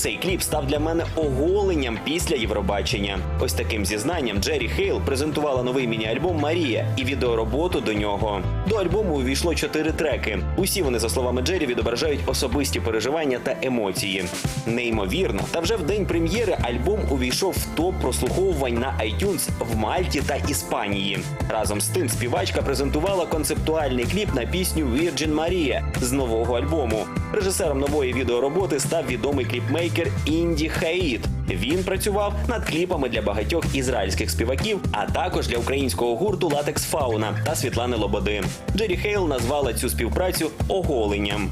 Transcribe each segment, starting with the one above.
Цей кліп став для мене оголенням після Євробачення. Ось таким зізнанням Джері Хейл презентувала новий міні-альбом Марія і відеороботу до нього. До альбому увійшло чотири треки. Усі вони, за словами Джері, відображають особисті переживання та емоції. Неймовірно, та вже в день прем'єри альбом увійшов в топ прослуховувань на iTunes в Мальті та Іспанії. Разом з тим співачка презентувала концептуальний кліп на пісню Virgin Maria з нового альбому. Режисером нової відеороботи став відомий кліпмейкер Інді Хаїд. Він працював над кліпами для багатьох ізраїльських співаків, а також для українського гурту Латекс Фауна та Світлани Лободи. Джері Хейл назвала цю співпрацю оголенням.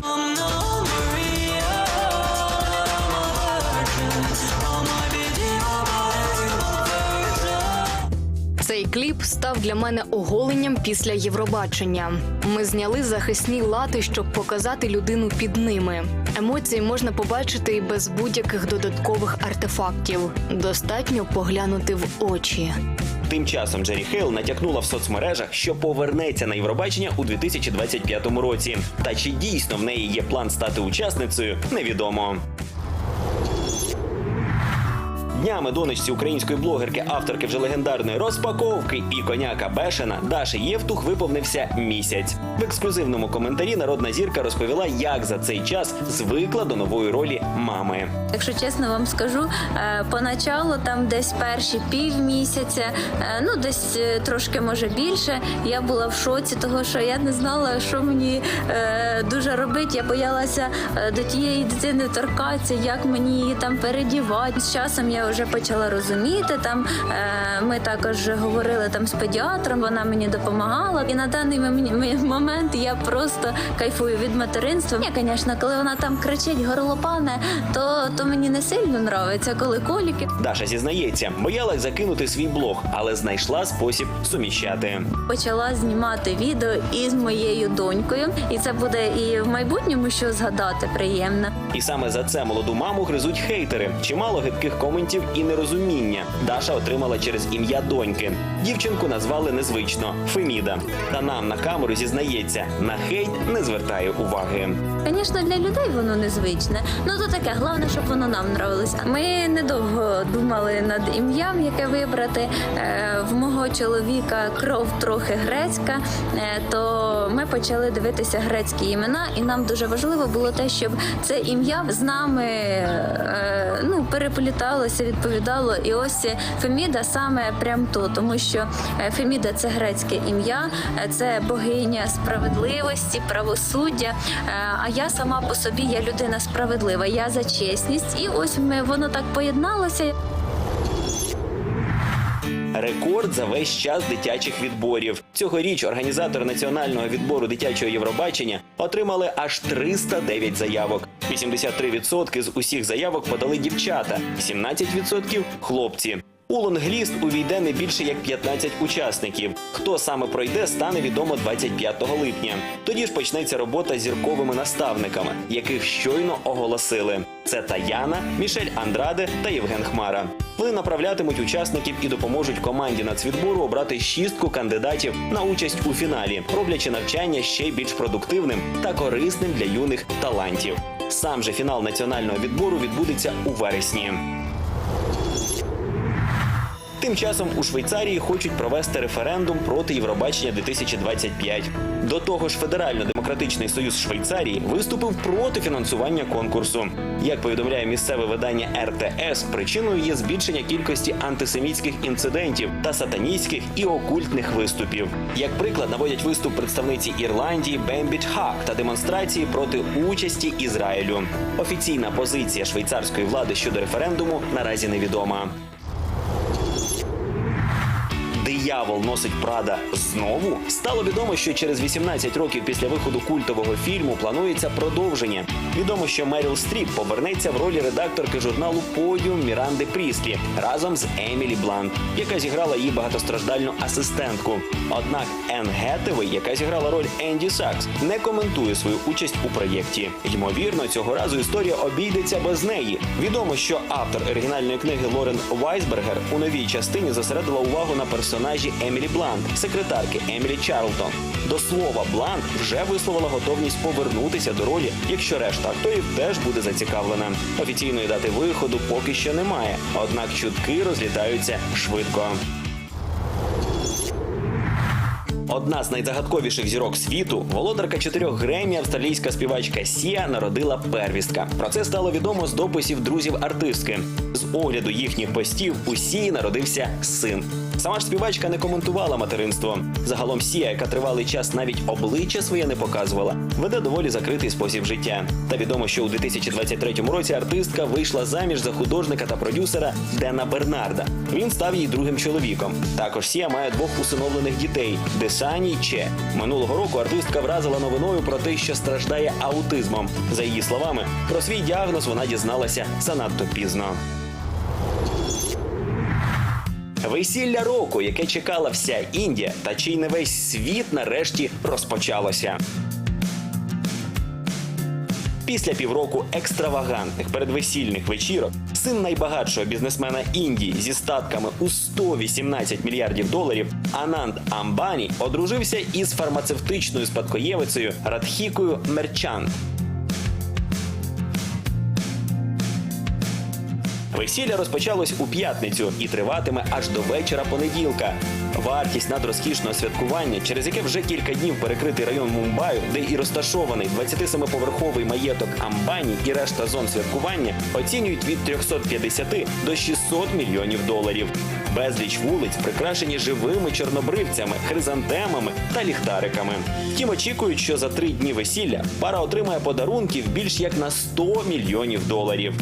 Цей кліп став для мене оголенням після Євробачення. Ми зняли захисні лати, щоб показати людину під ними. Емоції можна побачити і без будь-яких додаткових артефактів. Достатньо поглянути в очі. Тим часом Джері Хейл натякнула в соцмережах, що повернеться на Євробачення у 2025 році. Та чи дійсно в неї є план стати учасницею, невідомо. Днями донечці української блогерки, авторки вже легендарної розпаковки і коняка Бешена Даші Євтух виповнився місяць. В ексклюзивному коментарі народна зірка розповіла, як за цей час звикла до нової ролі мами. Якщо чесно вам скажу, е, поначалу там десь перші півмісяця, е, ну десь е, трошки може більше. Я була в шоці, того що я не знала, що мені дуже робити. Я боялася до тієї дитини торкатися, як мені її там передівати. З часом я вже почала розуміти. Там е, ми також говорили там з педіатром, вона мені допомагала. І на даний мом- момент я просто кайфую від материнства. Ні, звісно, коли вона там кричить горлопане, то, то мені не сильно нравиться, коли коліки. Даша зізнається, боялась закинути свій блог, але знайшла спосіб суміщати. Почала знімати відео із моєю донькою, і це буде і в майбутньому що згадати приємно. І саме за це молоду маму гризуть хейтери. Чимало гидких коментів і нерозуміння Даша отримала через ім'я доньки. Дівчинку назвали незвично Феміда. Та нам на камеру зізнається, на хейт не звертає уваги. Звісно, для людей воно незвичне. Ну то таке, головне, щоб воно нам нравилося. Ми недовго думали над ім'ям, яке вибрати. Е, В мого чоловіка кров трохи грецька, е, то ми почали дивитися грецькі імена, і нам дуже важливо було те, щоб це ім'я з нами е, ну, перепліталося, відповідало. І ось Феміда саме прям то, тому що е, Феміда це грецьке ім'я, е, це богиня справедливості, правосуддя. Е, А я сама по собі я людина справедлива. Я за чесність, і ось ми воно так поєдналося. Рекорд за весь час дитячих відборів. Цьогоріч організатори національного відбору дитячого Євробачення отримали аж 309 заявок. 83% з усіх заявок подали дівчата, 17% – хлопці. У лонгліст увійде не більше як 15 учасників. Хто саме пройде, стане відомо 25 липня. Тоді ж почнеться робота з зірковими наставниками, яких щойно оголосили. Це Таяна, Мішель Андраде та Євген Хмара. Вони направлятимуть учасників і допоможуть команді нацвідбору обрати шістку кандидатів на участь у фіналі, роблячи навчання ще більш продуктивним та корисним для юних талантів. Сам же фінал національного відбору відбудеться у вересні. Тим часом у Швейцарії хочуть провести референдум проти Євробачення 2025. До того ж, Федерально-демократичний союз Швейцарії виступив проти фінансування конкурсу. Як повідомляє місцеве видання РТС, причиною є збільшення кількості антисемітських інцидентів та сатаністських і окультних виступів. Як приклад наводять виступ представниці Ірландії Бембіч Хак та демонстрації проти участі Ізраїлю. Офіційна позиція швейцарської влади щодо референдуму наразі невідома. Диявол носить Прада знову стало відомо, що через 18 років після виходу культового фільму планується продовження. Відомо, що Меріл Стріп повернеться в ролі редакторки журналу Подіум Міранди Пріслі разом з Емілі Блант, яка зіграла її багатостраждальну асистентку. Однак Енн Гетевей, яка зіграла роль Енді Сакс, не коментує свою участь у проєкті. Ймовірно, цього разу історія обійдеться без неї. Відомо, що автор оригінальної книги Лорен Вайсбергер у новій частині зосередила увагу на персонажі Емілі Блант, секретарки Емілі Чарлтон. До слова, Блант вже висловила готовність повернутися до ролі, якщо решта акторів теж буде зацікавлена. Офіційної дати виходу поки що немає, однак чутки розлітаються швидко. Одна з найзагадковіших зірок світу, володарка чотирьох гремі, австралійська співачка Сія народила первістка. Про це стало відомо з дописів друзів артистки. Огляду їхніх постів у Сії народився син. Сама ж співачка не коментувала материнство. Загалом Сія, яка тривалий час навіть обличчя своє не показувала, веде доволі закритий спосіб життя. Та відомо, що у 2023 році артистка вийшла заміж за художника та продюсера Дена Бернарда. Він став її другим чоловіком. Також Сія має двох усиновлених дітей Десані й Че. Минулого року артистка вразила новиною про те, що страждає аутизмом. За її словами, про свій діагноз вона дізналася занадто пізно. Весілля року, яке чекала вся Індія, та чи й не весь світ нарешті розпочалося. Після півроку екстравагантних передвесільних вечірок син найбагатшого бізнесмена Індії зі статками у 118 мільярдів доларів Ананд Амбані одружився із фармацевтичною спадкоєвицею Радхікою Мерчант. Весілля розпочалось у п'ятницю і триватиме аж до вечора понеділка. Вартість надрозкішного святкування, через яке вже кілька днів перекритий район Мумбаю, де і розташований 27-поверховий маєток Амбані і решта зон святкування, оцінюють від 350 до 600 мільйонів доларів. Безліч вулиць прикрашені живими чорнобривцями, хризантемами та ліхтариками. Втім, очікують, що за три дні весілля пара отримає подарунків більш як на 100 мільйонів доларів.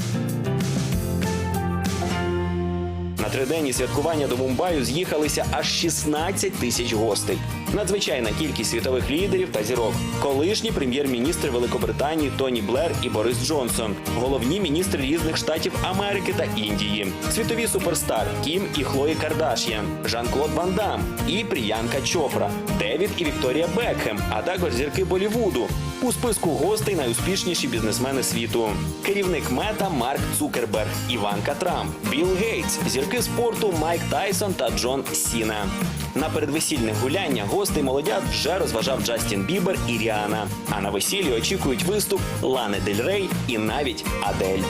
Триденні святкування до Мумбаю з'їхалися аж 16 тисяч гостей. Надзвичайна кількість світових лідерів та зірок. Колишні прем'єр-міністри Великобританії Тоні Блер і Борис Джонсон, головні міністри різних штатів Америки та Індії, світові суперстар Кім і Хлої Кардаш'ян, Жан-Клод Ван Дам і Пріянка Чопра, Девід і Вікторія Бекхем, а також зірки Болівуду. У списку гостей найуспішніші бізнесмени світу. Керівник мета Марк Цукерберг, Іванка Трамп, Білл Гейтс, зірки спорту Майк Тайсон та Джон Сіна. На передвесільне гуляння гостей молодят вже розважав Джастін Бібер і Ріана. А на весіллі очікують виступ Лани Дель Рей і навіть Адель.